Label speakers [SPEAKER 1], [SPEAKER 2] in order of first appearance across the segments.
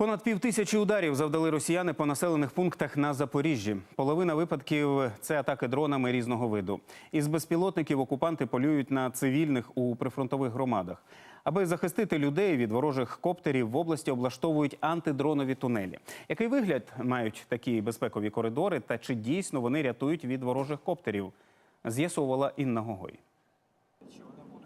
[SPEAKER 1] Понад пів тисячі ударів завдали росіяни по населених пунктах на Запоріжжі. Половина випадків це атаки дронами різного виду. Із безпілотників окупанти полюють на цивільних у прифронтових громадах. Аби захистити людей від ворожих коптерів в області облаштовують антидронові тунелі. Який вигляд мають такі безпекові коридори, та чи дійсно вони рятують від ворожих коптерів? З'ясовувала Інна Гогой.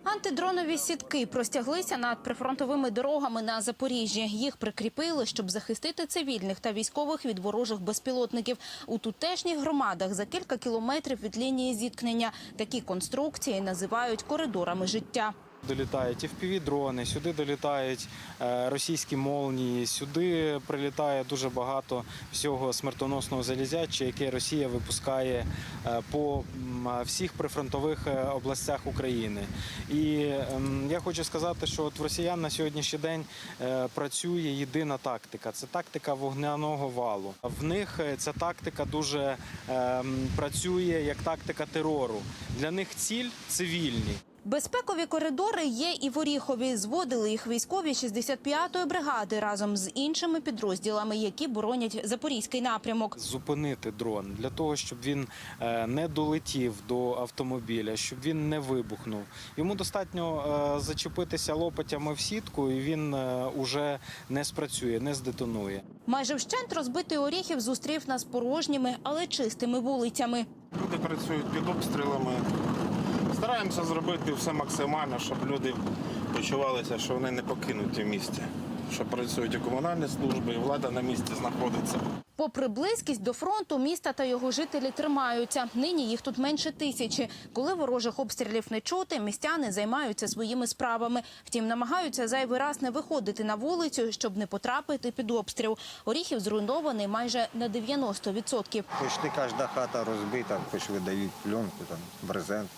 [SPEAKER 2] Антидронові сітки простяглися над прифронтовими дорогами на Запоріжжі. Їх прикріпили, щоб захистити цивільних та військових від ворожих безпілотників. У тутешніх громадах за кілька кілометрів від лінії зіткнення такі конструкції називають коридорами життя.
[SPEAKER 3] Долітають і впівдрони, сюди долітають е, російські молнії, сюди прилітає дуже багато всього смертоносного залізяча, яке Росія випускає е, по всіх прифронтових е, областях України. І ем, я хочу сказати, що от в росіян на сьогоднішній день працює єдина тактика це тактика вогняного валу. В них ця тактика дуже ем, працює як тактика терору. Для них ціль цивільні.
[SPEAKER 2] Безпекові коридори є і в Оріхові. Зводили їх військові 65-ї бригади разом з іншими підрозділами, які боронять запорізький напрямок.
[SPEAKER 3] зупинити дрон для того, щоб він е, не долетів до автомобіля, щоб він не вибухнув. Йому достатньо е, зачепитися лопатями в сітку, і він е, уже не спрацює, не здетонує.
[SPEAKER 2] Майже вщент розбитий Оріхів зустрів нас порожніми, але чистими вулицями.
[SPEAKER 4] Люди працюють під обстрілами. Стараємося зробити все максимально, щоб люди почувалися, що вони не покинуті в місті. Що працюють і комунальні служби, і влада на місці знаходиться.
[SPEAKER 2] Попри близькість до фронту, міста та його жителі тримаються. Нині їх тут менше тисячі. Коли ворожих обстрілів не чути, містяни займаються своїми справами. Втім, намагаються зайвий раз не виходити на вулицю, щоб не потрапити під обстріл. Оріхів зруйнований майже на 90%.
[SPEAKER 5] Почти кожна хата розбита, хоч видають пленку, там, брезент,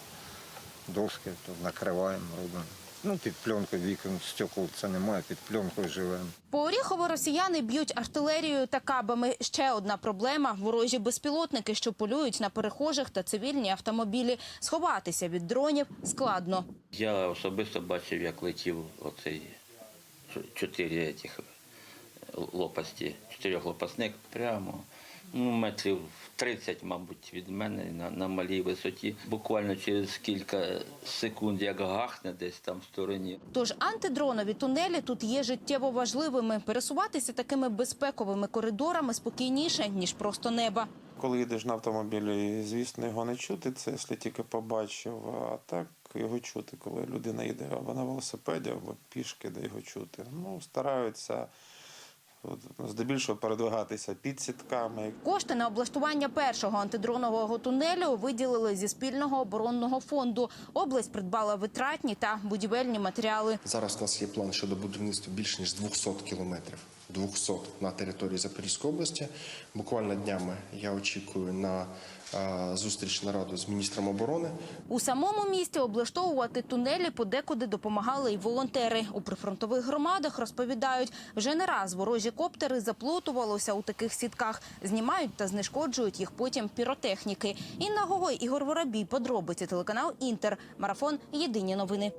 [SPEAKER 5] дошки, то накриваємо, робимо. Ну, під пленкою вікон, стекол це немає, під пленкою живемо.
[SPEAKER 2] По Оріхово росіяни б'ють артилерією та кабами. Ще одна проблема – ворожі безпілотники, що полюють на перехожих та цивільні автомобілі. Сховатися від дронів складно.
[SPEAKER 6] Я особисто бачив, як летів оцей чотири цих лопасті, чотирьохлопасник прямо ну, метрів 30, мабуть, від мене на, на малій висоті. Буквально через кілька секунд, як гахне десь там в стороні.
[SPEAKER 2] Тож антидронові тунелі тут є життєво важливими. Пересуватися такими безпековими коридорами спокійніше, ніж просто неба.
[SPEAKER 4] Коли їдеш на автомобілі, звісно, його не чути, це якщо тільки побачив, а так його чути, коли людина їде або на велосипеді, або пішки, де його чути. Ну, стараються здебільшого передвигатися під сітками.
[SPEAKER 2] Кошти на облаштування першого антидронового тунелю виділили зі спільного оборонного фонду. Область придбала витратні та будівельні матеріали.
[SPEAKER 7] Зараз у нас є план щодо будівництва більш ніж 200 кілометрів. 200 на території Запорізької області. Буквально днями я очікую на е, зустріч нараду з міністром оборони.
[SPEAKER 2] У самому місті облаштовувати тунелі подекуди допомагали й волонтери. У прифронтових громадах розповідають, вже не раз ворожі коптери заплутувалося у таких сітках. Знімають та знешкоджують їх потім піротехніки. Інна Гогой, Ігор Воробій, подробиці телеканал Інтер. Марафон. Єдині новини.